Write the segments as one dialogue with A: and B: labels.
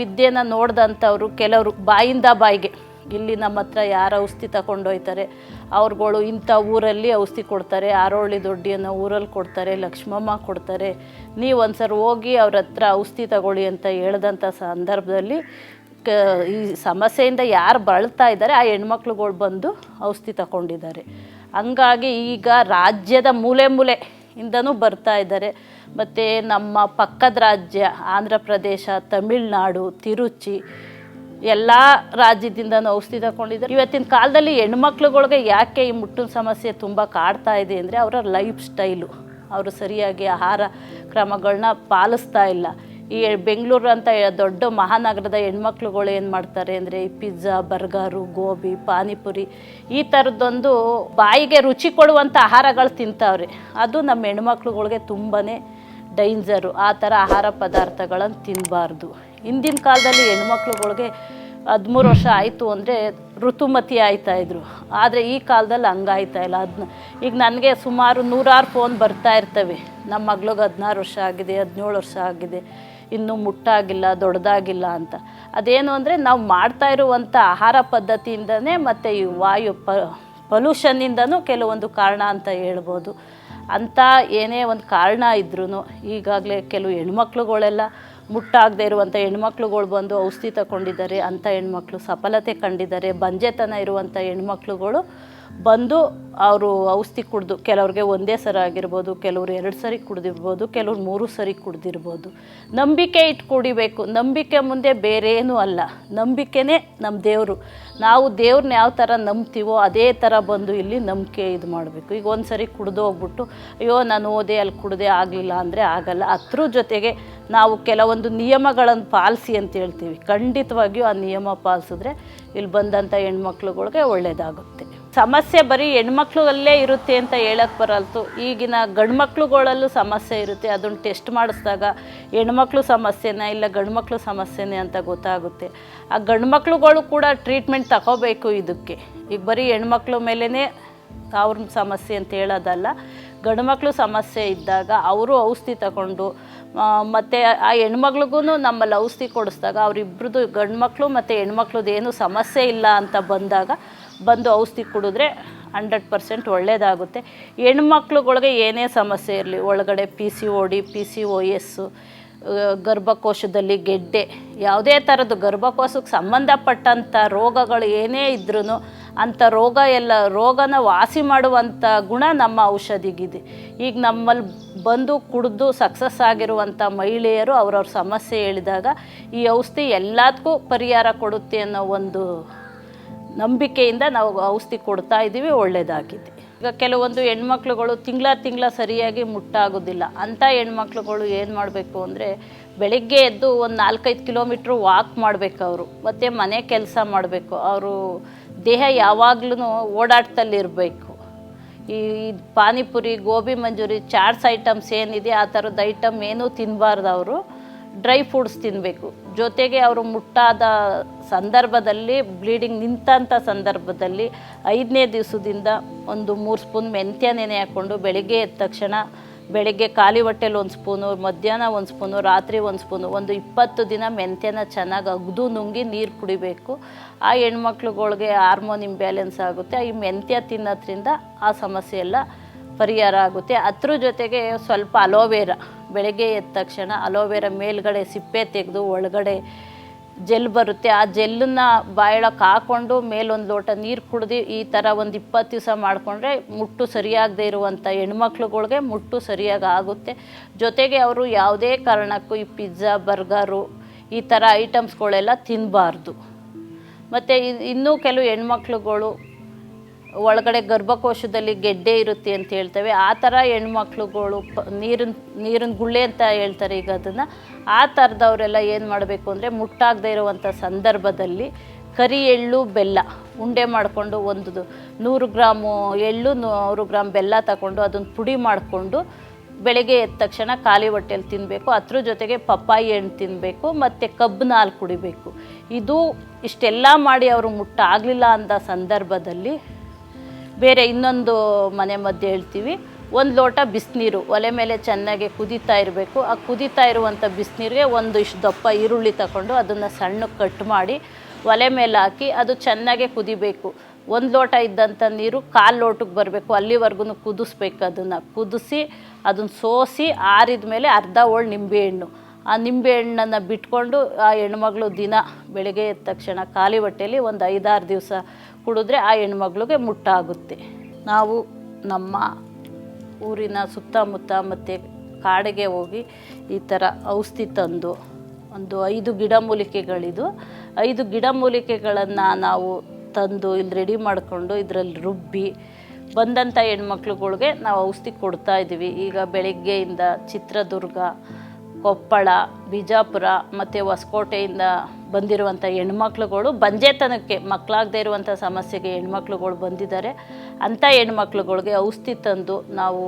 A: ವಿದ್ಯೆನ ನೋಡ್ದಂಥವ್ರು ಕೆಲವರು ಬಾಯಿಂದ ಬಾಯಿಗೆ. ಇಲ್ಲಿ ನಮ್ಮ ಹತ್ರ ಯಾರು ಔಷಧಿ ತಗೊಂಡೋಯ್ತಾರೆ ಅವ್ರುಗಳು ಇಂಥ ಊರಲ್ಲಿ ಔಷಧಿ ಕೊಡ್ತಾರೆ. ಆರೋಳಿ ದೊಡ್ಡಿ ಅನ್ನೋ ಊರಲ್ಲಿ ಕೊಡ್ತಾರೆ. ಲಕ್ಷ್ಮಮ್ಮ ಕೊಡ್ತಾರೆ. ನೀವು ಒಂದ್ಸರಿ ಹೋಗಿ ಅವ್ರ ಹತ್ರ ಔಷಧಿ ತಗೊಳ್ಳಿ ಅಂತ ಹೇಳ್ದಂಥ ಸಂದರ್ಭದಲ್ಲಿ, ಕ, ಈ ಸಮಸ್ಯೆಯಿಂದ ಯಾರು ಬಳಲ್ತಾ ಇದ್ದಾರೆ, ಆ ಹೆಣ್ಮಕ್ಳುಗಳು ಬಂದು ಔಷಧಿ ತಗೊಂಡಿದ್ದಾರೆ. ಹಂಗಾಗಿ ಈಗ ರಾಜ್ಯದ ಮೂಲೆ ಮೂಲೆ ಇಂದನೂ ಬರ್ತಾ ಇದ್ದಾರೆ. ಮತ್ತು ನಮ್ಮ ಪಕ್ಕದ ರಾಜ್ಯ ಆಂಧ್ರ ಪ್ರದೇಶ, ತಮಿಳುನಾಡು, ತಿರುಚಿ ಎಲ್ಲ ರಾಜ್ಯದಿಂದ ಔಷಧಿ ತಗೊಂಡಿದ್ದಾರೆ. ಇವತ್ತಿನ ಕಾಲದಲ್ಲಿ ಹೆಣ್ಮಕ್ಳುಗಳ್ಗೆ ಯಾಕೆ ಈ ಮುಟ್ಟಿನ ಸಮಸ್ಯೆ ತುಂಬ ಕಾಡ್ತಾ ಇದೆ ಅಂದರೆ ಅವರ ಲೈಫ್ ಸ್ಟೈಲು. ಅವರು ಸರಿಯಾಗಿ ಆಹಾರ ಕ್ರಮಗಳನ್ನ ಪಾಲಿಸ್ತಾ ಇಲ್ಲ. ಈ ಬೆಂಗಳೂರು ಅಂತ ದೊಡ್ಡ ಮಹಾನಗರದ ಹೆಣ್ಮಕ್ಳುಗಳು ಏನು ಮಾಡ್ತಾರೆ ಅಂದರೆ ಈ ಪಿಜ್ಜಾ, ಬರ್ಗರು, ಗೋಬಿ, ಪಾನಿಪುರಿ ಈ ಥರದ್ದೊಂದು ಬಾಯಿಗೆ ರುಚಿ ಕೊಡುವಂಥ ಆಹಾರಗಳು ತಿಂತಾವ್ರೆ. ಅದು ನಮ್ಮ ಹೆಣ್ಮಕ್ಳುಗಳಿಗೆ ತುಂಬಾ ಡೈಂಜರು ಆ ಥರ ಆಹಾರ ಪದಾರ್ಥಗಳನ್ನು ತಿನ್ನಬಾರ್ದು ಹಿಂದಿನ ಕಾಲದಲ್ಲಿ ಹೆಣ್ಮಕ್ಳುಗಳಿಗೆ ಹದಿಮೂರು ವರ್ಷ ಆಯಿತು ಅಂದರೆ ಋತುಮತಿ ಆಯ್ತಾ ಇದ್ರು. ಆದರೆ ಈ ಕಾಲದಲ್ಲಿ ಹಂಗಾಯ್ತಾ ಇಲ್ಲ. ಅದನ್ನ ಈಗ ನನಗೆ ಸುಮಾರು ನೂರಾರು ಫೋನ್ ಬರ್ತಾ ಇರ್ತವೆ. ನಮ್ಮ ಮಗ್ಳಿಗೆ ಹದಿನಾರು ವರ್ಷ ಆಗಿದೆ, ಹದಿನೇಳು ವರ್ಷ ಆಗಿದೆ. ಇನ್ನೂ ಮುಟ್ಟಾಗಿಲ್ಲ, ದೊಡ್ಡದಾಗಿಲ್ಲ ಅಂತ. ಅದೇನು ಅಂದರೆ ನಾವು ಮಾಡ್ತಾ ಇರುವಂಥ ಆಹಾರ ಪದ್ಧತಿಯಿಂದನೇ ಮತ್ತು ಈ ವಾಯು ಪ, ಪೊಲ್ಯೂಷನ್ನಿಂದನೂ ಕೆಲವೊಂದು ಕಾರಣ ಅಂತ ಹೇಳ್ಬೋದು. ಅಂಥ ಏನೇ ಒಂದು ಕಾರಣ ಇದ್ರೂ ಈಗಾಗಲೇ ಕೆಲವು ಹೆಣ್ಮಕ್ಳುಗಳೆಲ್ಲ ಮುಟ್ಟಾಗದೇ ಇರುವಂಥ ಹೆಣ್ಮಕ್ಳುಗಳು ಬಂದು ಔಷಧಿ ತಗೊಂಡಿದ್ದಾರೆ ಅಂಥ ಹೆಣ್ಮಕ್ಳು ಸಫಲತೆ ಕಂಡಿದ್ದಾರೆ, ಬಂಜೆತನ ಇರುವಂಥ ಹೆಣ್ಮಕ್ಳುಗಳು ಬಂದು ಅವರು ಔಷಧಿ ಕುಡಿದು, ಕೆಲವ್ರಿಗೆ ಒಂದೇ ಸರ ಆಗಿರ್ಬೋದು, ಕೆಲವ್ರು ಎರಡು ಸರಿ ಕುಡ್ದಿರ್ಬೋದು, ಕೆಲವ್ರು ಮೂರು ಸರಿ ಕುಡ್ದಿರ್ಬೋದು. ನಂಬಿಕೆ ಇಟ್ಟು ಕುಡಿಬೇಕು. ನಂಬಿಕೆ ಮುಂದೆ ಬೇರೇನೂ ಅಲ್ಲ. ನಂಬಿಕೆನೇ ನಮ್ಮ ದೇವರು. ನಾವು ದೇವ್ರನ್ನ ಯಾವ ಥರ ನಂಬ್ತೀವೋ ಅದೇ ಥರ ಬಂದು ಇಲ್ಲಿ ನಂಬಿಕೆ ಇದು ಮಾಡಬೇಕು. ಈಗ ಒಂದು ಸರಿ ಕುಡ್ದು ಹೋಗ್ಬಿಟ್ಟು, ಅಯ್ಯೋ, ನಾನು ಓದೆ ಅಲ್ಲಿ ಕುಡ್ದೆ ಆಗಲಿಲ್ಲ ಅಂದರೆ ಆಗಲ್ಲ. ಅದ್ರ ಜೊತೆಗೆ ನಾವು ಕೆಲವೊಂದು ನಿಯಮಗಳನ್ನು ಪಾಲಿಸಿ ಅಂತ ಹೇಳ್ತೀವಿ. ಖಂಡಿತವಾಗಿಯೂ ಆ ನಿಯಮ ಪಾಲಿಸಿದ್ರೆ ಇಲ್ಲಿ ಬಂದಂಥ ಹೆಣ್ಮಕ್ಳುಗಳಿಗೆ ಒಳ್ಳೆಯದಾಗುತ್ತೆ ಸಮಸ್ಯೆ ಬರೀ ಹೆಣ್ಮಕ್ಳಲ್ಲೇ ಇರುತ್ತೆ ಅಂತ ಹೇಳಕ್ಕೆ ಬರಲ್ತು. ಈಗಿನ ಗಂಡ್ಮಕ್ಳುಗಳಲ್ಲೂ ಸಮಸ್ಯೆ ಇರುತ್ತೆ. ಅದನ್ನು ಟೆಸ್ಟ್ ಮಾಡಿಸಿದಾಗ ಹೆಣ್ಮಕ್ಳು ಸಮಸ್ಯೆನ ಇಲ್ಲ ಗಂಡ್ಮಕ್ಳು ಸಮಸ್ಯೆನೇ ಅಂತ ಗೊತ್ತಾಗುತ್ತೆ. ಆ ಗಂಡ್ಮಕ್ಳುಗಳು ಕೂಡ ಟ್ರೀಟ್ಮೆಂಟ್ ತಗೋಬೇಕು ಇದಕ್ಕೆ. ಈಗ ಬರೀ ಹೆಣ್ಮಕ್ಳು ಮೇಲೇ ಅವ್ರ ಸಮಸ್ಯೆ ಅಂತ ಹೇಳೋದಲ್ಲ. ಗಂಡ್ಮಕ್ಳು ಸಮಸ್ಯೆ ಇದ್ದಾಗ ಅವರು ಔಷಧಿ ತಗೊಂಡು ಮತ್ತು ಆ ಹೆಣ್ಮಕ್ಳಿಗೂ ನಮ್ಮಲ್ಲಿ ಔಷಧಿ ಕೊಡಿಸಿದಾಗ ಅವರಿಬ್ರದ್ದು ಗಂಡ್ಮಕ್ಳು ಮತ್ತು ಹೆಣ್ಮಕ್ಳದ್ದು ಏನು ಸಮಸ್ಯೆ ಇಲ್ಲ ಅಂತ ಬಂದಾಗ ಬಂದು ಔಷಧಿ ಕುಡಿದ್ರೆ ಹಂಡ್ರೆಡ್ ಪರ್ಸೆಂಟ್ ಒಳ್ಳೆಯದಾಗುತ್ತೆ ಹೆಣ್ಮಕ್ಳುಗಳಿಗೆ ಏನೇ ಸಮಸ್ಯೆ ಇರಲಿ, ಒಳಗಡೆ P C O D P C O S ಗರ್ಭಕೋಶದಲ್ಲಿ ಗೆಡ್ಡೆ, ಯಾವುದೇ ಥರದ್ದು ಗರ್ಭಕೋಶಕ್ಕೆ ಸಂಬಂಧಪಟ್ಟಂಥ ರೋಗಗಳು ಏನೇ ಇದ್ರೂ ಅಂಥ ರೋಗ ಎಲ್ಲ, ರೋಗನ ವಾಸಿ ಮಾಡುವಂಥ ಗುಣ ನಮ್ಮ ಔಷಧಿಗಿದೆ. ಈಗ ನಮ್ಮಲ್ಲಿ ಬಂದು ಕುಡಿದು ಸಕ್ಸಸ್ ಆಗಿರುವಂಥ ಮಹಿಳೆಯರು ಅವ್ರವ್ರ ಸಮಸ್ಯೆ ಹೇಳಿದಾಗ ಈ ಔಷಧಿ ಎಲ್ಲದಕ್ಕೂ ಪರಿಹಾರ ಕೊಡುತ್ತೆ ಅನ್ನೋ ಒಂದು ನಂಬಿಕೆಯಿಂದ ನಾವು ಔಷಧಿ ಕೊಡ್ತಾ ಇದ್ದೀವಿ ಒಳ್ಳೆಯದಾಗಿದೆ ಈಗ ಕೆಲವೊಂದು ಹೆಣ್ಮಕ್ಳುಗಳು ತಿಂಗಳ ತಿಂಗಳ ಸರಿಯಾಗಿ ಮುಟ್ಟಾಗೋದಿಲ್ಲ. ಅಂಥ ಹೆಣ್ಮಕ್ಳುಗಳು ಏನು ಮಾಡಬೇಕು ಅಂದರೆ, ಬೆಳಗ್ಗೆ ಎದ್ದು ಒಂದು ನಾಲ್ಕೈದು ಕಿಲೋಮೀಟ್ರ್ ವಾಕ್ ಮಾಡಬೇಕು ಅವರು. ಮತ್ತು ಮನೆ ಕೆಲಸ ಮಾಡಬೇಕು. ಅವರು ದೇಹ ಯಾವಾಗ್ಲೂ ಓಡಾಟದಲ್ಲಿರಬೇಕು ಈ ಪಾನಿಪುರಿ, ಗೋಬಿ ಮಂಜೂರಿ, ಚಾಟ್ಸ್ ಐಟಮ್ಸ್ ಏನಿದೆ, ಆ ಥರದ ಐಟಮ್ ಏನೂ ತಿನ್ನಬಾರ್ದು ಅವರು. ಡ್ರೈ ಫುಡ್ಸ್ ತಿನ್ನಬೇಕು ಜೊತೆಗೆ ಅವರು ಮುಟ್ಟಾದ ಸಂದರ್ಭದಲ್ಲಿ ಬ್ಲೀಡಿಂಗ್ ನಿಂತಂಥ ಸಂದರ್ಭದಲ್ಲಿ ಐದನೇ ದಿವಸದಿಂದ ಒಂದು ಮೂರು ಸ್ಪೂನ್ ಮೆಂತ್ಯ ನೆನೆ ಹಾಕ್ಕೊಂಡು ಬೆಳಗ್ಗೆ ಎದ್ದ ತಕ್ಷಣ ಬೆಳಗ್ಗೆ ಖಾಲಿ ಹೊಟ್ಟೆಲಿ ಒಂದು ಸ್ಪೂನು, ಮಧ್ಯಾಹ್ನ ಒಂದು ಸ್ಪೂನು, ರಾತ್ರಿ ಒಂದು ಸ್ಪೂನು, ಒಂದು ಇಪ್ಪತ್ತು ದಿನ ಮೆಂತ್ಯನ ಚೆನ್ನಾಗಿ ಅಗ್ದು ನುಂಗಿ ನೀರು ಕುಡಿಬೇಕು. ಆ ಹೆಣ್ಮಕ್ಳುಗಳಿಗೆ ಹಾರ್ಮೋನ್ ಇಂಬ್ಯಾಲೆನ್ಸ್ ಆಗುತ್ತೆ. ಈ ಮೆಂತ್ಯ ತಿನ್ನೋದ್ರಿಂದ ಆ ಸಮಸ್ಯೆ ಎಲ್ಲ ಪರಿಹಾರ ಆಗುತ್ತೆ. ಅದ್ರ ಜೊತೆಗೆ ಸ್ವಲ್ಪ ಅಲೋವೆರಾ. ಬೆಳಗ್ಗೆ ಎದ್ದ ತಕ್ಷಣ ಅಲೋವೆರಾ ಮೇಲ್ಗಡೆ ಸಿಪ್ಪೆ ತೆಗೆದು ಒಳಗಡೆ ಜೆಲ್ ಬರುತ್ತೆ. ಆ ಜೆಲ್ಲನ್ನು ಬಾಯೊಳಕ್ಕೆ ಹಾಕ್ಕೊಂಡು ಮೇಲೊಂದು ಲೋಟ ನೀರು ಕುಡ್ದು ಈ ಥರ ಒಂದು ಇಪ್ಪತ್ತು ದಿವಸ ಮಾಡಿಕೊಂಡ್ರೆ ಮುಟ್ಟು ಸರಿಯಾಗದೇ ಇರುವಂಥ ಹೆಣ್ಮಕ್ಳುಗಳ್ಗೆ ಮುಟ್ಟು ಸರಿಯಾಗಿ ಆಗುತ್ತೆ. ಜೊತೆಗೆ ಅವರು ಯಾವುದೇ ಕಾರಣಕ್ಕೂ ಈ ಪಿಜ್ಜಾ, ಬರ್ಗರು ಈ ಥರ ಐಟಮ್ಸ್ಗಳೆಲ್ಲ ತಿನ್ನಬಾರ್ದು ಮತ್ತು ಇನ್ನೂ ಕೆಲವು ಹೆಣ್ಮಕ್ಳುಗಳು ಒಳಗಡೆ ಗರ್ಭಕೋಶದಲ್ಲಿ ಗೆಡ್ಡೆ ಇರುತ್ತೆ ಅಂತ ಹೇಳ್ತೇವೆ. ಆ ಥರ ಹೆಣ್ಮಕ್ಳುಗಳು ಪ, ನೀರಿನ ನೀರಿನ ಗುಳ್ಳೆ ಅಂತ ಹೇಳ್ತಾರೆ ಈಗ ಅದನ್ನು. ಆ ಥರದವರೆಲ್ಲ ಏನು ಮಾಡಬೇಕು ಅಂದರೆ ಮುಟ್ಟಾಗದೇ ಇರುವಂಥ ಸಂದರ್ಭದಲ್ಲಿ ಕರಿ ಎಳ್ಳು, ಬೆಲ್ಲ ಉಂಡೆ ಮಾಡಿಕೊಂಡು ಒಂದು ನೂರು ಗ್ರಾಮು ಎಳ್ಳು, ನೂರು ಗ್ರಾಮ್ ಬೆಲ್ಲ ತಗೊಂಡು ಅದನ್ನು ಪುಡಿ ಮಾಡಿಕೊಂಡು ಬೆಳಗ್ಗೆ ಎದ್ದ ತಕ್ಷಣ ಖಾಲಿ ಹೊಟ್ಟೆಯಲ್ಲಿ ತಿನ್ನಬೇಕು ಅದ್ರ ಜೊತೆಗೆ ಪಪ್ಪಾಯಿ ಹಣ್ಣು ತಿನ್ನಬೇಕು ಮತ್ತು ಕಬ್ಬಿನ ಹಾಲು ಕುಡಿಬೇಕು. ಇದು ಇಷ್ಟೆಲ್ಲ ಮಾಡಿ ಅವರು ಮುಟ್ಟಾಗಲಿಲ್ಲ ಅಂದ ಸಂದರ್ಭದಲ್ಲಿ ಬೇರೆ ಇನ್ನೊಂದು ಮನೆ ಮದ್ದು ಹೇಳ್ತೀವಿ, ಒಂದು ಲೋಟ ಬಿಸಿನೀರು, ಒಲೆ ಮೇಲೆ ಚೆನ್ನಾಗಿ ಕುದೀತಾ ಇರಬೇಕು. ಆ ಕುದೀತಾ ಇರುವಂಥ ಬಿಸಿನೀರಿಗೆ ಒಂದು ಇಷ್ಟು ದಪ್ಪ ಈರುಳ್ಳಿ ತಗೊಂಡು ಅದನ್ನು ಸಣ್ಣ ಕಟ್ ಮಾಡಿ ಒಲೆ ಮೇಲೆ ಹಾಕಿ ಅದು ಚೆನ್ನಾಗೆ ಕುದಿಬೇಕು. ಒಂದು ಲೋಟ ಇದ್ದಂಥ ನೀರು ಕಾಲು ಲೋಟಕ್ಕೆ ಬರಬೇಕು ಅಲ್ಲಿವರೆಗೂ ಕುದಿಸ್ಬೇಕು ಅದನ್ನು. ಕುದಿಸಿ ಅದನ್ನು ಸೋಸಿ ಆರಿದ ಮೇಲೆ ಅರ್ಧ ಹೋಳು ನಿಂಬೆಹಣ್ಣು ಆ ನಿಂಬೆ ಹಣ್ಣನ್ನು ಬಿಟ್ಕೊಂಡು ಆ ಹೆಣ್ಮಗಳು ದಿನ ಬೆಳಗ್ಗೆ ಎದ್ದ ತಕ್ಷಣ ಖಾಲಿ ಹೊಟ್ಟೆಯಲ್ಲಿ ಒಂದು ಐದಾರು ದಿವಸ ಕುಡಿದ್ರೆ ಆ ಹೆಣ್ಮಗಳಿಗೆ ಮುಟ್ಟಾಗುತ್ತೆ ನಾವು ನಮ್ಮ ಊರಿನ ಸುತ್ತಮುತ್ತ ಮತ್ತು ಕಾಡಿಗೆ ಹೋಗಿ ಈ ಥರ ಔಷಧಿ ತಂದು ಒಂದು ಐದು ಗಿಡಮೂಲಿಕೆಗಳಿದು ಐದು ಗಿಡಮೂಲಿಕೆಗಳನ್ನು ನಾವು ತಂದು ಇಲ್ಲಿ ರೆಡಿ ಮಾಡಿಕೊಂಡು ಇದರಲ್ಲಿ ರುಬ್ಬಿ ಬಂದಂಥ ಹೆಣ್ಮಕ್ಳುಗಳಿಗೆ ನಾವು ಔಷಧಿ ಕೊಡ್ತಾ ಇದ್ದೀವಿ. ಈಗ ಬೆಳಗ್ಗೆಯಿಂದ ಚಿತ್ರದುರ್ಗ ಕೊಪ್ಪಳ, ಬಿಜಾಪುರ ಮತ್ತು ಹೊಸಕೋಟೆಯಿಂದ ಬಂದಿರುವಂಥ ಹೆಣ್ಮಕ್ಳುಗಳು, ಬಂಜೆತನಕ್ಕೆ ಮಕ್ಕಳಾಗದೇ ಇರುವಂಥ ಸಮಸ್ಯೆಗೆ ಹೆಣ್ಮಕ್ಳುಗಳು ಬಂದಿದ್ದಾರೆ. ಅಂಥ ಹೆಣ್ಮಕ್ಳುಗಳಿಗೆ ಔಷಧಿ ತಂದು ನಾವು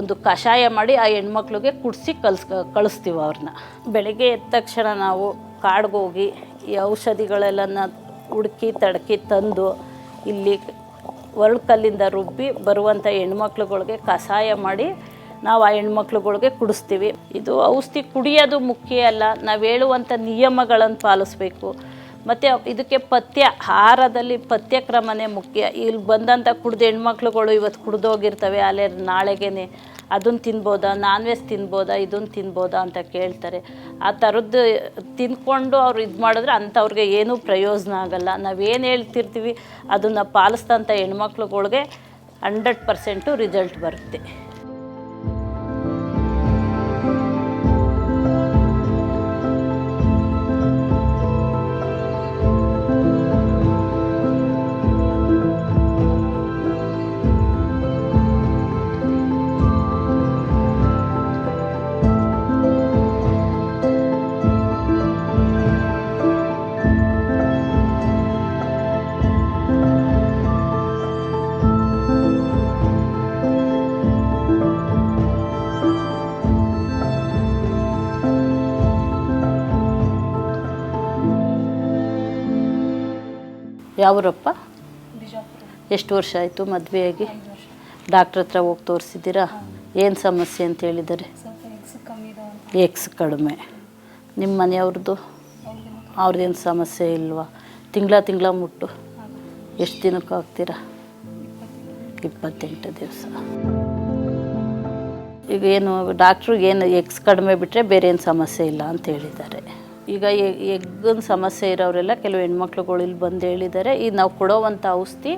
A: ಒಂದು ಕಷಾಯ ಮಾಡಿ ಆ ಹೆಣ್ಮಕ್ಳಿಗೆ ಕುಡಿಸಿ ಕಲ್ಸ್, ಕಳಿಸ್ತೀವಿ ಅವ್ರನ್ನ. ಬೆಳಗ್ಗೆ ಎದ್ದ ತಕ್ಷಣ ನಾವು ಕಾಡ್ಗೋಗಿ ಈ ಔಷಧಿಗಳೆಲ್ಲನ ಹುಡುಕಿ, ತಡಕಿ ತಂದು ಇಲ್ಲಿ ಒರಳ್ಕಲ್ಲಿಂದ ರುಬ್ಬಿ ಬರುವಂಥ ಹೆಣ್ಮಕ್ಳುಗಳಿಗೆ ಕಷಾಯ ಮಾಡಿ ನಾವು ಆ ಹೆಣ್ಮಕ್ಳುಗಳಿಗೆ ಕುಡಿಸ್ತೀವಿ. ಇದು ಔಷಧಿ ಕುಡಿಯೋದು ಮುಖ್ಯ ಅಲ್ಲ, ನಾವು ಹೇಳುವಂಥ ನಿಯಮಗಳನ್ನು ಪಾಲಿಸ್ಬೇಕು. ಮತ್ತು ಇದಕ್ಕೆ ಪಥ್ಯ, ಆಹಾರದಲ್ಲಿ ಪಥ್ಯಕ್ರಮನೇ ಮುಖ್ಯ. ಇಲ್ಲಿ ಬಂದಂಥ ಕುಡ್ದು ಹೆಣ್ಮಕ್ಳುಗಳು ಇವತ್ತು ಕುಡ್ದೋಗಿರ್ತವೆ ಅಲ್ಲೇ ನಾಳೆಗೇ ಅದನ್ನು ತಿನ್ಬೋದಾ ನಾನ್ ವೆಜ್ ತಿನ್ಬೋದಾ ಇದನ್ನು ತಿನ್ಬೋದಾ ಅಂತ ಕೇಳ್ತಾರೆ. ಆ ಥರದ್ದು ತಿಂದ್ಕೊಂಡು ಅವ್ರು ಇದು ಮಾಡಿದ್ರೆ ಅಂಥವ್ರಿಗೆ ಏನೂ ಪ್ರಯೋಜನ ಆಗಲ್ಲ. ನಾವೇನು ಹೇಳ್ತಿರ್ತೀವಿ, ಅದನ್ನು ಪಾಲಿಸ್ದಂಥ ಹೆಣ್ಮಕ್ಳುಗಳಿಗೆ ಹಂಡ್ರೆಡ್ ಪರ್ಸೆಂಟು ರಿಸಲ್ಟ್ ಬರುತ್ತೆ. ಯಾವೂರಪ್ಪ? ಎಷ್ಟು ವರ್ಷ ಆಯಿತು ಮದುವೆಯಾಗಿ ಡಾಕ್ಟ್ರ್ ಹತ್ರ ಹೋಗಿ ತೋರಿಸಿದ್ದೀರಾ? ಏನು ಸಮಸ್ಯೆ ಅಂತ ಹೇಳಿದ್ದಾರೆ ಎಕ್ಸ್ ಕಡಿಮೆ. ನಿಮ್ಮ ಮನೆಯವ್ರದ್ದು? ಅವ್ರದ್ದೇನು ಸಮಸ್ಯೆ ಇಲ್ವಾ? ತಿಂಗಳ ತಿಂಗಳ ಮುಟ್ಟು. ಎಷ್ಟು ದಿನಕ್ಕೆ ಹಾಕ್ತೀರಾ ಇಪ್ಪತ್ತೆಂಟು ದಿವಸ. ಈಗ ಏನು ಡಾಕ್ಟ್ರಿಗೆ ಏನು ಎಕ್ಸ್ ಕಡಿಮೆ ಬಿಟ್ಟರೆ ಬೇರೆ ಏನು ಸಮಸ್ಯೆ ಇಲ್ಲ ಅಂತ ಹೇಳಿದ್ದಾರೆ. ಈಗ ಎಗ್ಗಿನ ಸಮಸ್ಯೆ ಇರೋರೆಲ್ಲ ಕೆಲವು ಹೆಣ್ಮಕ್ಳುಗಳು ಇಲ್ಲಿ ಬಂದು ಹೇಳಿದ್ದಾರೆ. ಈಗ ನಾವು ಕೊಡೋವಂಥ ಔಷಧಿ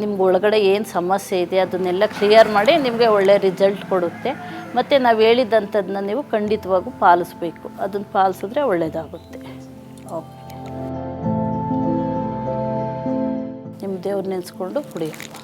A: ನಿಮ್ಗೆ ಒಳಗಡೆ ಏನು ಸಮಸ್ಯೆ ಇದೆ ಅದನ್ನೆಲ್ಲ ಕ್ಲಿಯರ್ ಮಾಡಿ ನಿಮಗೆ ಒಳ್ಳೆಯ ರಿಸಲ್ಟ್ ಕೊಡುತ್ತೆ. ಮತ್ತು ನಾವು ಹೇಳಿದಂಥದ್ದನ್ನ ನೀವು ಖಂಡಿತವಾಗೂ ಪಾಲಿಸ್ಬೇಕು. ಅದನ್ನು ಪಾಲಿಸಿದ್ರೆ ಒಳ್ಳೆಯದಾಗುತ್ತೆ ಓಕೆ ನಿಮ್ಮ ದೇವ್ರು ನೆನೆಸ್ಕೊಂಡು ಕುಡಿಯಪ್ಪ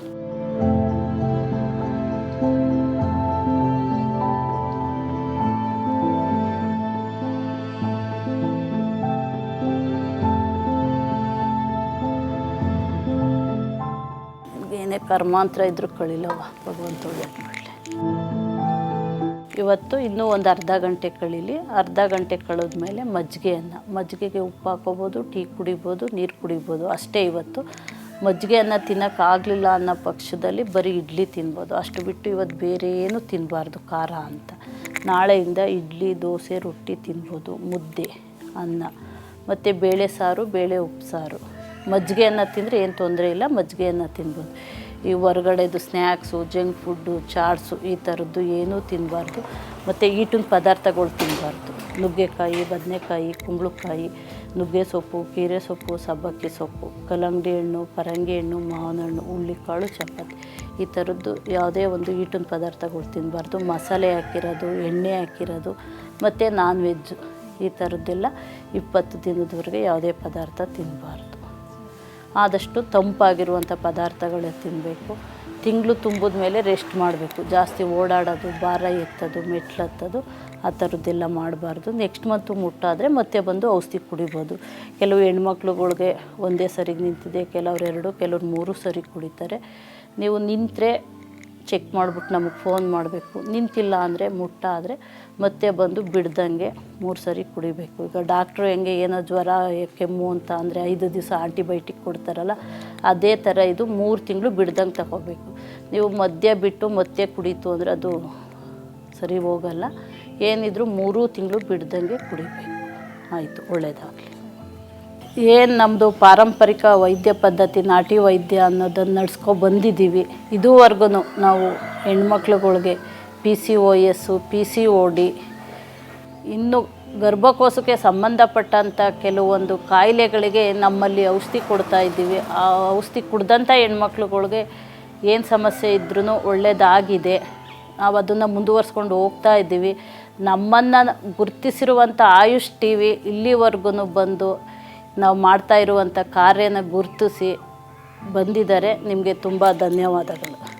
A: ಕರ್ಮಾಂತರ ಇದ್ರೂ ಕಳಿಲವ ಭಗವಂತ ಇವತ್ತು ಇನ್ನೂ ಒಂದು ಅರ್ಧ ಗಂಟೆ ಕಳೀಲಿ. ಅರ್ಧ ಗಂಟೆ ಕಳೆದ್ಮೇಲೆ ಮಜ್ಜಿಗೆಯನ್ನು. ಮಜ್ಜಿಗೆಗೆ ಉಪ್ಪು ಹಾಕೋಬೋದು, ಟೀ ಕುಡಿಬೋದು, ನೀರು ಕುಡಿಬೋದು. ಅಷ್ಟೇ ಇವತ್ತು. ಮಜ್ಜಿಗೆಯನ್ನು ತಿನ್ನೋಕ್ಕಾಗಲಿಲ್ಲ ಅನ್ನೋ ಪಕ್ಷದಲ್ಲಿ ಬರೀ ಇಡ್ಲಿ ತಿನ್ಬೋದು. ಅಷ್ಟು ಬಿಟ್ಟು ಇವತ್ತು ಬೇರೆ ಏನು ತಿನ್ನಬಾರ್ದು ಖಾರ ಅಂತ. ನಾಳೆಯಿಂದ ಇಡ್ಲಿ, ದೋಸೆ, ರೊಟ್ಟಿ ತಿನ್ಬೋದು. ಮುದ್ದೆ, ಅನ್ನ. ಮತ್ತು ಬೇಳೆ ಸಾರು, ಬೇಳೆ ಉಪ್ಸಾರು ಮಜ್ಜಿಗೆಯನ್ನು ತಿಂದರೆ ಏನು ತೊಂದರೆ ಇಲ್ಲ. ಮಜ್ಜಿಗೆಯನ್ನು ತಿನ್ಬೋದು. ಈ ಹೊರಗಡೆದು ಸ್ನ್ಯಾಕ್ಸು ಜಂಕ್ ಫುಡ್ಡು, ಚಾಟ್ಸು ಈ ಥರದ್ದು ಏನೂ ತಿನ್ನಬಾರ್ದು ಮತ್ತು ಈಟಿನ ಪದಾರ್ಥಗಳು ತಿನ್ನಬಾರ್ದು ನುಗ್ಗೆಕಾಯಿ, ಬದನೆಕಾಯಿ, ಕುಂಬಳಕಾಯಿ, ನುಗ್ಗೆ ಸೊಪ್ಪು, ಕೀರೆ ಸೊಪ್ಪು, ಸಬ್ಬಕ್ಕಿ ಸೊಪ್ಪು, ಕಲ್ಲಂಗಡಿ ಹಣ್ಣು, ಪರಂಗಿ ಹಣ್ಣು, ಮಾವಿನ ಹಣ್ಣು ಹುಳ್ಳಿಕಾಳು ಚಪಾತಿ ಈ ಥರದ್ದು ಯಾವುದೇ ಒಂದು ಈಟಿನ ಪದಾರ್ಥಗಳು ತಿನ್ನಬಾರ್ದು ಮಸಾಲೆ ಹಾಕಿರೋದು, ಎಣ್ಣೆ ಹಾಕಿರೋದು, ಮತ್ತು ನಾನ್ ವೆಜ್ಜು ಈ ಥರದ್ದೆಲ್ಲ ಇಪ್ಪತ್ತು ದಿನದವರೆಗೆ ಯಾವುದೇ ಪದಾರ್ಥ ತಿನ್ನಬಾರ್ದು ಆದಷ್ಟು ತಂಪಾಗಿರುವಂಥ ಪದಾರ್ಥಗಳೇ ತಿನ್ನಬೇಕು. ತಿಂಗಳು ತುಂಬಿದ ಮೇಲೆ ರೆಸ್ಟ್ ಮಾಡಬೇಕು. ಜಾಸ್ತಿ ಓಡಾಡೋದು, ಭಾರ ಎತ್ತೋದು ಮೆಟ್ಲು ಹತ್ತೋದು ಆ ಥರದ್ದೆಲ್ಲ ಮಾಡಬಾರ್ದು. ನೆಕ್ಸ್ಟ್ ಮಂತು ಮುಟ್ಟಾದರೆ ಮತ್ತೆ ಬಂದು ಔಷಧಿ ಕುಡಿಬೋದು. ಕೆಲವು ಹೆಣ್ಮಕ್ಳುಗಳಿಗೆ ಒಂದೇ ಸರಿಗೆ ನಿಂತಿದೆ, ಕೆಲವ್ರು ಎರಡು, ಕೆಲವ್ರು ಮೂರು ಸರಿ ಕುಡಿತಾರೆ. ನೀವು ನಿಂತರೆ ಚೆಕ್ ಮಾಡಿಬಿಟ್ಟು ನಮಗೆ ಫೋನ್ ಮಾಡಬೇಕು. ನಿಂತಿಲ್ಲ ಅಂದರೆ ಮುಟ್ಟ ಆದರೆ ಮತ್ತೆ ಬಂದು ಬಿಡ್ದಂಗೆ ಮೂರು ಸರಿ ಕುಡಿಬೇಕು. ಈಗ ಡಾಕ್ಟ್ರು ಹೆಂಗೆ ಏನೋ ಜ್ವರ, ಕೆಮ್ಮು ಅಂತ ಅಂದರೆ ಐದು ದಿವಸ ಆಂಟಿಬಯೋಟಿಕ್ ಕೊಡ್ತಾರಲ್ಲ, ಅದೇ ಥರ ಇದು ಮೂರು ತಿಂಗಳು ಬಿಡ್ದಂಗೆ ತಗೋಬೇಕು. ನೀವು ಮದ್ಯ ಬಿಟ್ಟು ಮತ್ತೆ ಕುಡೀತು ಅಂದರೆ ಅದು ಸರಿ ಹೋಗಲ್ಲ. ಏನಿದ್ರು ಮೂರು ತಿಂಗಳು ಬಿಡ್ದಂಗೆ ಕುಡಿಬೇಕು. ಆಯಿತು ಒಳ್ಳೆಯದಾಗಲಿ ಏನು ನಮ್ಮದು ಪಾರಂಪರಿಕ ವೈದ್ಯ ಪದ್ಧತಿ, ನಾಟಿ ವೈದ್ಯ ಅನ್ನೋದನ್ನು ನಡ್ಸ್ಕೊ ಬಂದಿದ್ದೀವಿ ಇದುವರೆಗೂ ನಾವು ಹೆಣ್ಮಕ್ಳುಗಳಿಗೆ P C O S P C O D ಇನ್ನು ಗರ್ಭಕೋಶಕ್ಕೆ ಸಂಬಂಧಪಟ್ಟಂಥ ಕೆಲವೊಂದು ಕಾಯಿಲೆಗಳಿಗೆ ನಮ್ಮಲ್ಲಿ ಔಷಧಿ ಕೊಡ್ತಾ ಇದ್ದೀವಿ. ಆ ಔಷಧಿ ಕುಡ್ದಂಥ ಹೆಣ್ಮಕ್ಳುಗಳಿಗೆ ಏನು ಸಮಸ್ಯೆ ಇದ್ರೂ ಒಳ್ಳೆಯದಾಗಿದೆ ನಾವು ಅದನ್ನು ಮುಂದುವರಿಸ್ಕೊಂಡು ಹೋಗ್ತಾ ಇದ್ದೀವಿ. ನಮ್ಮನ್ನು ಗುರುತಿಸಿರುವಂಥ ಆಯುಷ್ ಟಿ ವಿ ಇಲ್ಲಿವರೆಗೂ ಬಂದು ನಾವು ಮಾಡ್ತಾ ಇರುವಂಥ ಕಾರ್ಯನ ಗುರುತಿಸಿ ಬಂದಿದ್ದಾರೆ. ನಿಮಗೆ ತುಂಬ ಧನ್ಯವಾದಗಳು.